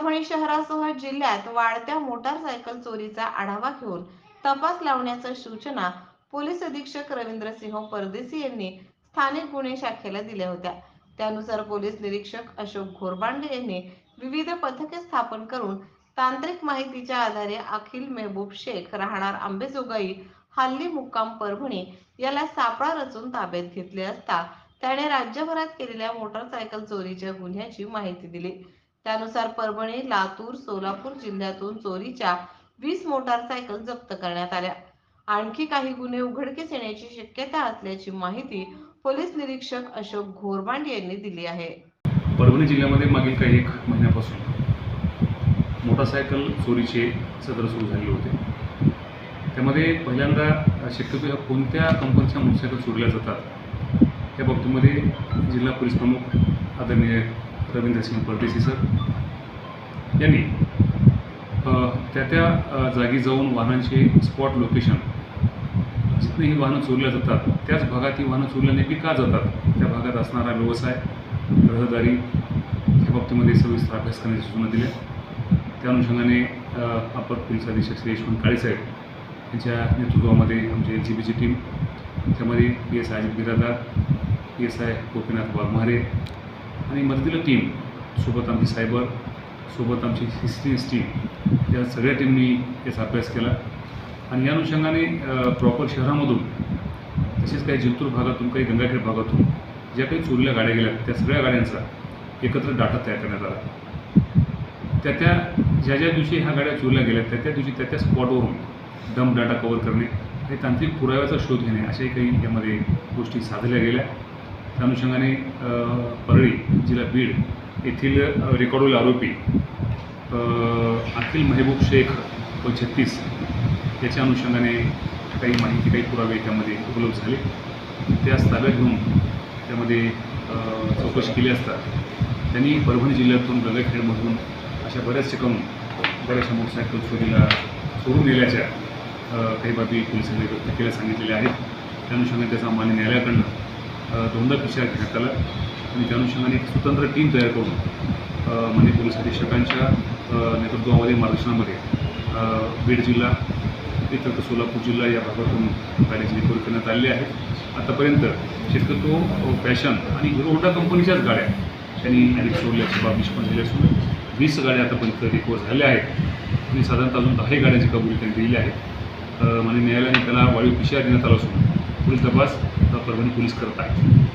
परभणी शहरासह जिल्ह्यात वाढत्या मोटारसायकल चोरीचा आढावा घेऊन तपास लावण्याच्या सूचना पोलीस अधीक्षक रवींद्रसिंह परदेसी यांनी स्थानिक गुन्हे शाखेला दिल्या होत्या. त्यानुसार पोलीस निरीक्षक अशोक घोरबांडे यांनी विविध पथके स्थापन करून तांत्रिक माहितीच्या आधारे अखिल मेहबूब शेख राहणार आंबेजोगाई हल्ली मुक्काम परभणी याला सापळा रचून ताब्यात घेतले असता त्याने राज्यभरात केलेल्या मोटारसायकल चोरीच्या गुन्ह्याची माहिती दिली. त्यानुसार परभणी लातूर सोलापूर जिल्ह्यातून चोरीच्या वीस मोटारसायकल जप्त करण्यात आल्या. आणखी काही गुन्हे उघडकीस येण्याची शक्यता असल्याची माहिती पोलीस निरीक्षक अशोक घोरबांड यांनी दिली आहे. परभणी जिल्ह्यामध्ये मागील काही एक महिन्यापासून मोटारसायकल चोरीचे सदर सुरू झालेले होते. त्यामध्ये पहिल्यांदा शक्यतो कोणत्या कंपनीच्या मोटरसायकल चोरल्या जातात या बाबतीमध्ये जिल्हा पोलीस प्रमुख आदरणीय रवींद्रसिंह परदेशी सर. यांनी त्या त्या जागी जाऊन वाहनांचे स्पॉट लोकेशन जिथं ही वाहनं चोरल्या जातात त्याच भागात ही वाहनं चोरल्या नेमकी का जातात? त्या भागात असणारा व्यवसाय रहदारी या बाबतीमध्ये सविस्तर अभ्यास करण्याच्या सूचना दिल्या. त्या अनुषंगाने अपर पोलीस अधीक्षक श्री यशवंत काळेसाहेब यांच्या नेतृत्वामध्ये आमची एल सी बीची टीम त्यामध्ये P S I Ajit Biradar P S I Gopinath Waghmare आणि मदतीला टीम सोबत आमची सायबर सोबत आमची हिस्ट्रीज टीम या सगळ्या टीमनी याचा अभ्यास केला. आणि या अनुषंगाने प्रॉपर शहरामधून तसेच काही जिंतूर भागातून काही गंगाखेड भागातून ज्या काही चोरीला गाड्या गेल्या त्या सगळ्या गाड्यांचा एकत्र डाटा तयार करण्यात आला. त्या त्या ज्या ज्या दिवशी ह्या गाड्या चोरीला गेल्या त्या त्या दिवशी त्या त्या स्पॉटवरून डंप डाटा कव्हर करणे आणि तांत्रिक पुराव्याचा शोध घेणे अशाही काही यामध्ये गोष्टी साधल्या गेल्या. त्या अनुषंगाने परळी जिल्हा बीड येथील रेकॉर्डवरील आरोपी अखिल मेहबूब शेख व छत्तीस याच्या अनुषंगाने काही माहिती काही पुरावे त्यामध्ये उपलब्ध झाले. त्यास ताब्यात घेऊन त्यामध्ये चौकशी केली असता त्यांनी परभणी जिल्ह्यातून गंगाखेडमधून अशा बऱ्याच ठिकाणून बऱ्याचशा मोटरसायकल चोरीला सोडून नेल्याच्या काही बाबी पोलिसांनी व्यक्त केल्या सांगितलेल्या आहेत. त्या अनुषंगाने त्याचा मान्य न्यायालयाकडनं दोनदा पी सी आर घेण्यात आला. आणि त्या अनुषंगाने एक स्वतंत्र टीम तयार करून अ, माननीय पोलीस अधीक्षकांच्या नेतृत्वामध्ये मार्गदर्शनामध्ये बीड जिल्हा इतर तर सोलापूर जिल्हा या भागातून गाड्याची रिकव्हरी करण्यात आलेली आहेत आतापर्यंत शक्यतो फॅशन आणि हिरो होंडा कंपनीच्याच गाड्या त्यांनी अनेक सोडल्याची बाब निष्पन्न झाली असून वीस गाड्या आतापर्यंत रिकवर झाल्या आहेत. आणि साधारणतः अजून दहाही गाड्याची कबुली त्यांनी दिली आहे माननीय न्यायालयाने त्याला वायू पिशा देण्यात आला असून पुढील तपास परभणी पोलीस करत आहेत.